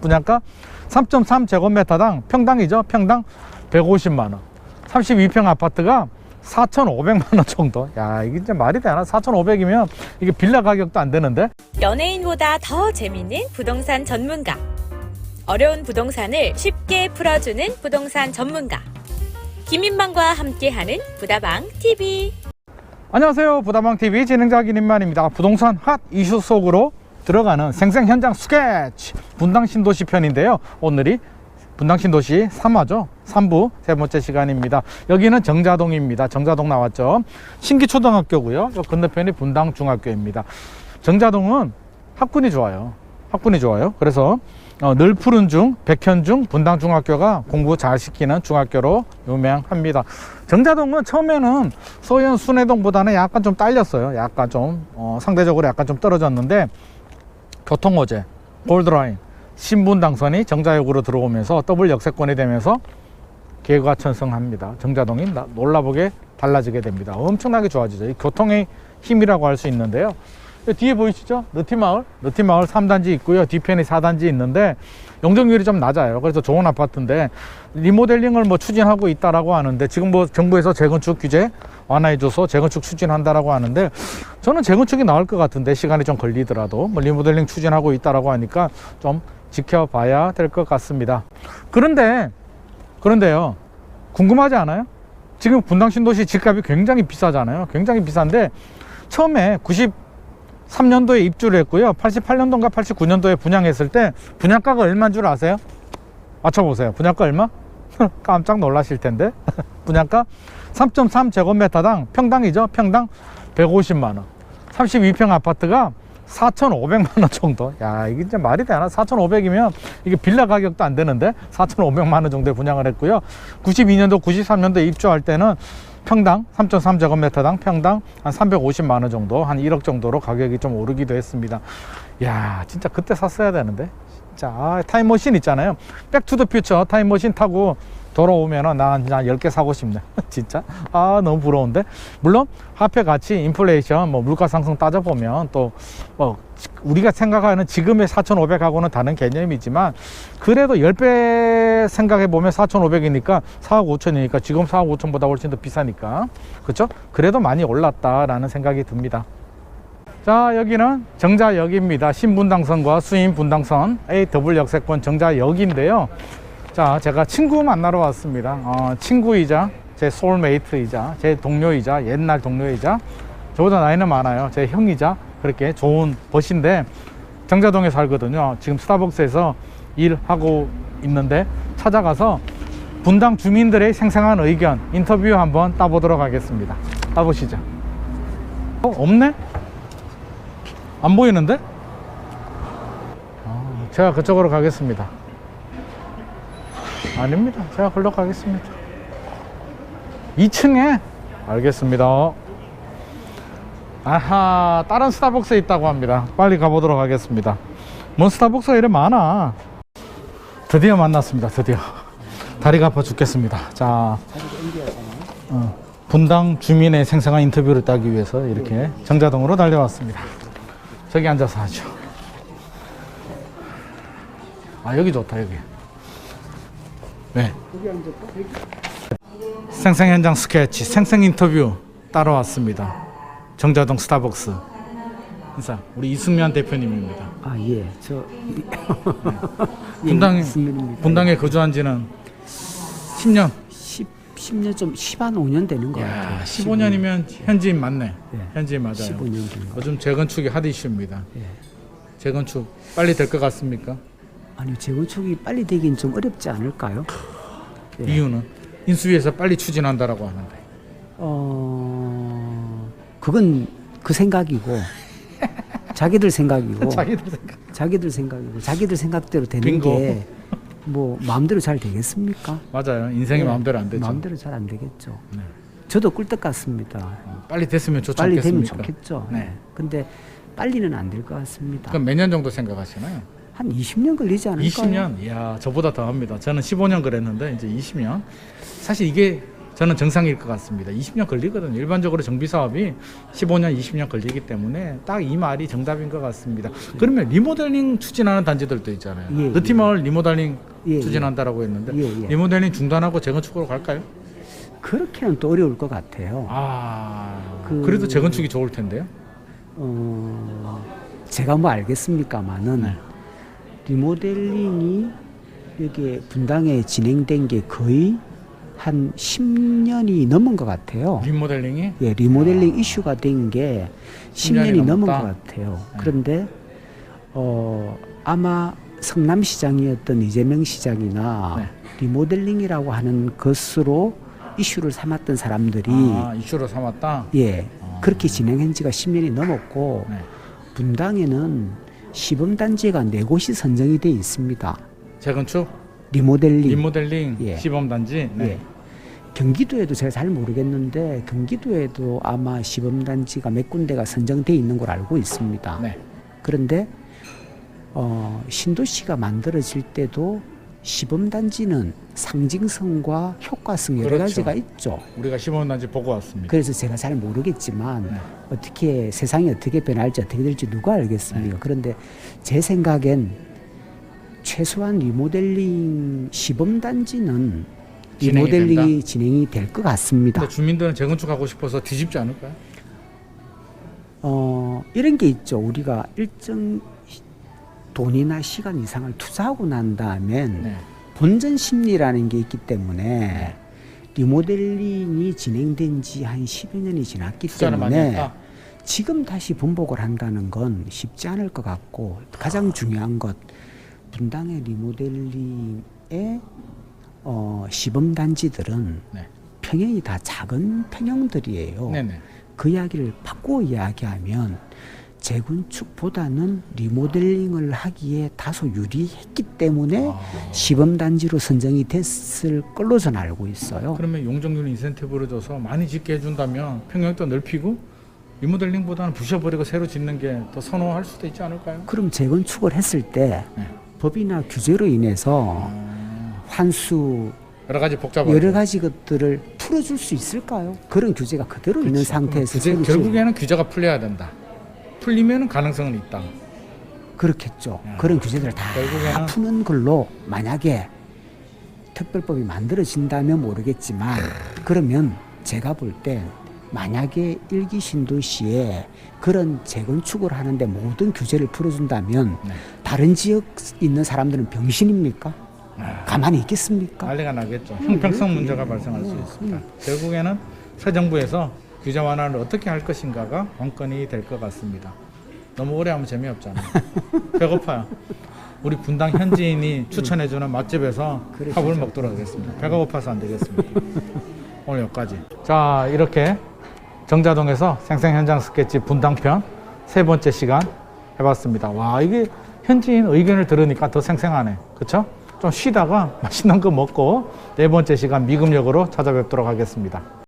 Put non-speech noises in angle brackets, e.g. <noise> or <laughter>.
분양가 3.3제곱미터당 평당이죠. 평당 150만 원. 32평 아파트가 4,500만 원 정도. 야, 이게 진짜 말이 되나? 4,500이면 이게 빌라 가격도 안 되는데. 연예인보다 더 재밌는 부동산 전문가. 어려운 부동산을 쉽게 풀어주는 부동산 전문가. 김인방과 함께하는 부다방 TV. 안녕하세요. 부다방 TV 진행자 김인만입니다. 부동산 핫 이슈 속으로 들어가는 생생 현장 스케치 분당 신도시 편인데요. 오늘이 분당 신도시 3화죠. 3부 세 번째 시간입니다. 여기는 정자동입니다. 정자동 나왔죠. 신기 초등학교고요. 요 건너편이 분당 중학교입니다. 정자동은 학군이 좋아요. 학군이 좋아요. 그래서 어, 늘 푸른 중, 백현중 분당 중학교가 공부 잘 시키는 중학교로 유명합니다. 정자동은 처음에는 소현 순회동보다는 약간 좀 딸렸어요. 약간 좀 어, 상대적으로 약간 좀 떨어졌는데 교통호재, 골드라인, 신분 당선이 정자역으로 들어오면서 더블 역세권이 되면서 개과천성합니다. 정자동이 나- 놀라보게 달라지게 됩니다. 엄청나게 좋아지죠. 이 교통의 힘이라고 할 수 있는데요. 이 뒤에 보이시죠? 느티마을, 느티마을 3단지 있고요. 뒤편에 4단지 있는데 용적률이 좀 낮아요. 그래서 좋은 아파트인데 리모델링을 뭐 추진하고 있다라고 하는데 지금 뭐 정부에서 재건축 규제 완화해줘서 재건축 추진한다라고 하는데 저는 재건축이 나올 것 같은데 시간이 좀 걸리더라도 뭐 리모델링 추진하고 있다라고 하니까 좀 지켜봐야 될 것 같습니다. 그런데 그런데요 궁금하지 않아요? 지금 분당 신도시 집값이 굉장히 비싸잖아요. 굉장히 비싼데 처음에 93년도에 입주를 했고요. 88년도인가 89년도에 분양했을 때 분양가가 얼마인 줄 아세요? 맞춰보세요. 분양가 얼마? <laughs> 깜짝 놀라실 텐데. <laughs> 분양가 3.3제곱미터당 평당이죠. 평당 150만 원. 32평 아파트가 4,500만 원 정도. 야, 이게 진짜 말이 되나? 4,500이면 이게 빌라 가격도 안 되는데 4,500만 원 정도에 분양을 했고요. 92년도, 93년도에 입주할 때는 평당 3.3제곱미터당 평당 한 350만 원 정도, 한 1억 정도로 가격이 좀 오르기도 했습니다. 야, 진짜 그때 샀어야 되는데. 진짜 아, 타임머신 있잖아요. 백투더 퓨처 타임머신 타고 돌아오면은 나 진짜 10개 사고 싶네. <laughs> 진짜. 아, 너무 부러운데. 물론 화폐 가치, 인플레이션, 뭐 물가 상승 따져 보면 또 뭐 우리가 생각하는 지금의 4,500하고는 다른 개념이지만 그래도 10배 생각해 보면 4,500이니까 4억 5천이니까 지금 4억 5천보다 훨씬 더 비싸니까. 그렇죠? 그래도 많이 올랐다라는 생각이 듭니다. 자 여기는 정자역입니다 신분당선과 수인분당선의 더블 역세권 정자역인데요 자 제가 친구 만나러 왔습니다 어, 친구이자 제 소울메이트이자 제 동료이자 옛날 동료이자 저보다 나이는 많아요 제 형이자 그렇게 좋은 벗인데 정자동에 살거든요 지금 스타벅스에서 일하고 있는데 찾아가서 분당 주민들의 생생한 의견 인터뷰 한번 따보도록 하겠습니다 따보시죠 어, 없네? 안 보이는데? 아, 제가 그쪽으로 가겠습니다. 아닙니다. 제가 걸로 가겠습니다. 2층에? 알겠습니다. 아하, 다른 스타벅스에 있다고 합니다. 빨리 가보도록 하겠습니다. 뭔 스타벅스가 이래 많아. 드디어 만났습니다. 드디어. 다리가 아파 죽겠습니다. 자, 어, 분당 주민의 생생한 인터뷰를 따기 위해서 이렇게 정자동으로 달려왔습니다. 저기 앉아서 하죠. 아 여기 좋다 여기. 네. 생생 현장 스케치, 생생 인터뷰 따라왔습니다. 정자동 스타벅스. 인사. 우리 이승면 대표님입니다. 아, 예. 저 분당에 <laughs> 분당 분당에 거주한 지는 10년. 10 10년 좀 10한 5년 되는 것 같아요. 야, 15년이면 현지인 맞네. 예. 현지인 맞아요. 15년 된 거. 요즘 재건축이 핫 이슈입니다. 예. 재건축 빨리 될 것 같습니까? 아니, 재건축이 빨리 되긴 좀 어렵지 않을까요? 예. 이유는 인수위에서 빨리 추진한다라고 하는데. 어. 그건 그 생각이고 <laughs> 자기들 생각이고 <laughs> 자기들 생각. 자기들 생각이고 자기들 생각대로 되는 빙고. 게 뭐 마음대로 잘 되겠습니까? 맞아요. 인생이 예. 마음대로 안 되죠. 마음대로 잘 안 되겠죠. 네. 저도 꿀떡 같습니다. 어, 빨리 됐으면 좋지 빨리 되면 않겠습니까? 좋겠죠. 네. 근데 빨리는 안 될 것 같습니다. 그럼 몇 년 정도 생각하시나요? 한 20년 걸리지 않을까요? 20년? 이야, 저보다 더 합니다. 저는 15년 그랬는데 이제 20년. 사실 이게 저는 정상일 것 같습니다. 20년 걸리거든요. 일반적으로 정비 사업이 15년, 20년 걸리기 때문에 딱 이 말이 정답인 것 같습니다. 그러면 리모델링 추진하는 단지들도 있잖아요. 예, 느티마을 리모델링 예, 추진한다라고 했는데 예, 예. 리모델링 중단하고 재건축으로 갈까요? 그렇게는 또 어려울 것 같아요. 아, 그- 그 래도 재건축이 좋을 텐데요. 어, 제가 뭐 알겠습니까마는 네. 리모델링이 여기 분당에 진행된 게 거의 한 10년이 넘은 것 같아요. 리모델링이 예, 리모델링 이슈가 된 게 10년이 10년이 넘은 것? 같아요. 네. 그런데 어, 아마 성남시장이었던 이재명 시장이나 네. 리모델링이라고 하는 것으로 이슈를 삼았던 사람들이 아, 이슈로 삼았다. 예, 아. 그렇게 진행한 지가 10년이 넘었고 네. 분당에는 시범단지가 네 곳이 선정이 돼 있습니다. 재건축, 리모델링. 리모델링, 예. 시범단지. 네. 예. 경기도에도 제가 잘 모르겠는데 경기도에도 아마 시범단지가 몇 군데가 선정돼 있는 걸 알고 있습니다. 네. 그런데 어, 신도시가 만들어질 때도 시범단지는 상징성과 효과성 여러 그렇죠. 가지가 있죠. 우리가 시범단지 보고 왔습니다. 그래서 제가 잘 모르겠지만 네. 어떻게 세상이 어떻게 변할지 어떻게 될지 누가 알겠습니까? 네. 그런데 제 생각엔 최소한 리모델링 시범 단지는 진행이 리모델링이 진행이 될 것 같습니다. 주민들은 재건축하고 싶어서 뒤집지 않을까요? 어, 이런 게 있죠. 우리가 일정 시- 돈이나 시간 이상을 투자하고 난 다음엔 네. 본전 심리라는 게 있기 때문에 리모델링이 진행된 지한 10여 년이 지났기 때문에. 지금 다시 번복을 한다는 건 쉽지 않을 것 같고 가장 중요한 것 분당의 리모델링의 어, 시범 단지들은 네. 평형이 다 작은 평형들이에요. 네네. 그 이야기를 바꾸어 이야기하면 재건축보다는 리모델링을 하기에 다소 유리했기 때문에 아. 시범 단지로 선정이 됐을 걸로 저는 알고 있어요. 그러면 용적률 인센티브를 줘서 많이 짓게 해준다면 평형도 넓히고 리모델링보다는 부셔버리고 새로 짓는 게 더 선호할 수도 있지 않을까요? 그럼 재건축을 했을 때 네. 법이나 규제로 인해서 아, 환수 여러 가지 복잡하고 여러 가지 것들을 풀어줄 수 있을까요? 그런 규제가 그대로 있는 상태에서 규제, 결국에는 규제가 풀려야 된다. 풀리면 가능성은 있다. 그렇겠죠. 야. 그런 규제들을 다 결국에는 푸는 걸로 만약에 특별법이 만들어진다면 모르겠지만 그러면 제가 볼 때 만약에 일기 신도시에 그런 재건축을 하는데 모든 규제를 풀어준다면 네. 다른 지역 있는 사람들은 병신입니까? 아. 가만히 있겠습니까? 난리가 나겠죠. 형평성 문제가 발생할 수 있습니다. 결국에는 새 정부에서 규제 완화를 어떻게 할 것인가가 관건이 될 것 같습니다. 너무 오래 하면 재미없잖아요. <laughs> 배고파요. 우리 분당 현지인이 추천해주는 맛집에서 그래, 밥을 진짜. 먹도록 하겠습니다. 배가 고파서 안 되겠습니다. <laughs> 오늘 여기까지. 자, 이렇게 정자동에서 생생 현장 스케치 분당편 세 번째 시간 해봤습니다. 와, 이게 현지인 의견을 들으니까 더 생생하네. 그쵸? 좀 쉬다가 맛있는 거 먹고 네 번째 시간 미금역으로 찾아뵙도록 하겠습니다.